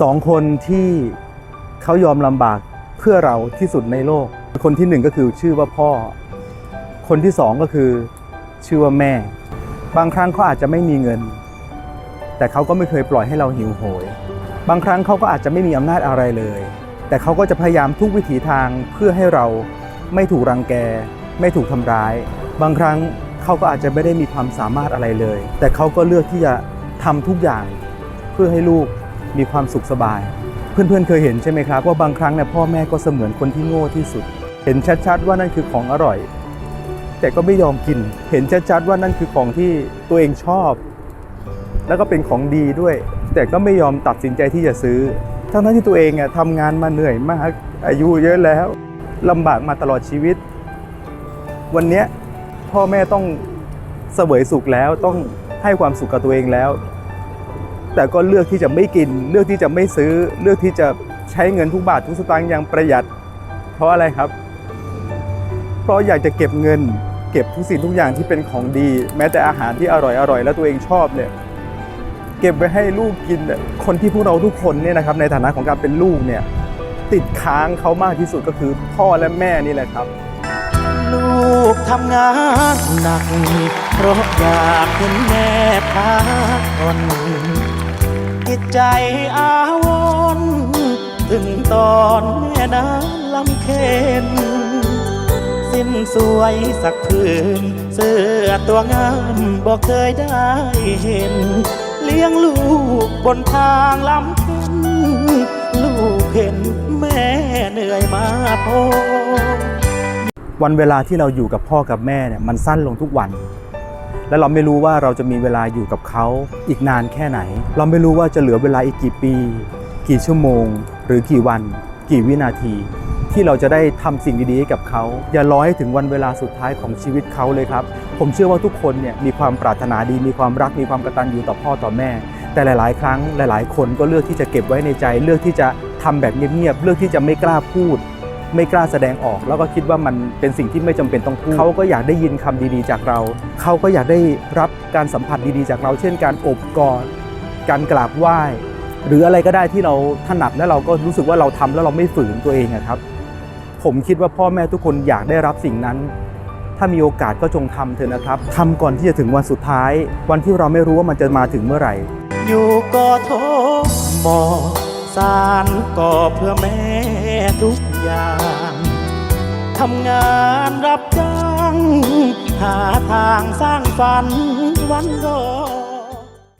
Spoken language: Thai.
สองคนที่เขายอมลำบากเพื่อเราที่สุดในโลก คนที่หนึ่งก็คือชื่อว่าพ่อ คนที่สองก็คือชื่อว่าแม่ บางครั้งเขาอาจจะไม่มีเงิน แต่เขาก็ไม่เคยปล่อยให้เราหิวโหย บางครั้งเขาก็อาจจะไม่มีอำนาจอะไรเลย แต่เขาก็จะพยายามทุกวิถีทางเพื่อให้เราไม่ถูกรังแก ไม่ถูกทำร้าย บางครั้งเขาก็อาจจะไม่ได้มีความสามารถอะไรเลย แต่เขาก็เลือกที่จะทำทุกอย่างเพื่อให้ลูก มีความสุขสบาย เพื่อนๆเคยเห็นใช่ไหมครับ ว่าบางครั้งเนี่ยพ่อแม่ก็เสมือนคนที่โง่ที่สุด เห็นชัดๆว่านั่นคือของอร่อย แต่ก็ไม่ยอมกิน เห็นชัดๆว่านั่นคือของที่ตัวเองชอบ แล้วก็เป็นของดีด้วย แต่ก็ไม่ยอมตัดสินใจที่จะซื้อ ทั้งที่ตัวเองอะทำงานมาเหนื่อยมากอายุเยอะแล้วลำบากมาตลอดชีวิต วันนี้พ่อแม่ต้องเสวยสุขแล้วต้องให้ความสุขกับตัวเองแล้ว แต่ก็เลือกที่จะไม่กิน เลือกที่จะไม่ซื้อ เลือกที่จะใช้เงินทุกบาททุกสตางค์อย่างประหยัด เพราะอะไรครับ เพราะอยากจะเก็บเงิน เก็บทุกสิ่งทุกอย่างที่เป็นของดี แม้แต่อาหารที่อร่อยอร่อยแล้วตัวเองชอบเนี่ยเก็บไว้ให้ลูกกินคนที่พวกเราทุกคนเนี่ยนะครับในฐานะของการเป็นลูกเนี่ยติดค้างเขามากที่สุดก็คือพ่อและแม่นี่แหละครับลูกทำงานหนักเพราะอยากเห็นแม่พักผ่อน จิตใจอาวรถึงตอนแม่นั้นลำเค็นสิ้นสวยสักผืนเสื้อตัวงามบอกเคยได้เห็น เลี้ยงลูกบนทางลำเค็นลูกเห็นแม่เหนื่อยมาพอวันเวลาที่เราอยู่กับพ่อกับแม่เนี่ยมันสั้นลงทุกวัน และเราไม่รู้ว่าเราจะมีเวลาอยู่กับเขาอีกนานแค่ไหน เราไม่รู้ว่าจะเหลือเวลาอีกกี่ปี กี่ชั่วโมง หรือกี่วัน กี่วินาที ที่เราจะได้ทำสิ่งดีๆให้กับเขา อย่ารอให้ถึงวันเวลาสุดท้ายของชีวิตเขาเลยครับ ผมเชื่อว่าทุกคนเนี่ยมีความปรารถนาดี มีความรักมีความกตัญญูต่อพ่อต่อแม่ แต่หลาย ๆ ครั้งหลาย ๆ คนก็เลือกที่จะเก็บไว้ในใจ เลือกที่จะทำแบบเงียบๆเลือกที่จะไม่กล้าพูด ไม่กล้าแสดงออก แล้วก็คิดว่ามันเป็นสิ่งที่ไม่จำเป็นต้องพูดเขาก็อยากได้ยินคำดีๆ จากเรา เขาก็อยากได้รับการสัมผัสดีๆ จากเรา เช่น การโอบกอดการกราบไหว้ หรืออะไรก็ได้ที่เราถนัดและเราก็รู้สึกว่าเราทำแล้วเราไม่ฝืนตัวเองอะครับ ผมคิดว่าพ่อแม่ทุกคนอยากได้รับสิ่งนั้น ถ้ามีโอกาสก็จงทำเถอะนะครับทำก่อนที่จะถึงวันสุดท้าย วันที่เราไม่รู้ว่ามันจะมาถึงเมื่อไหร่ อยู่ก็โทษหมอ สารก็เพื่อแม่ทุกอย่างทำงานรับจ้าง หาทางสร้างฝันวันรอ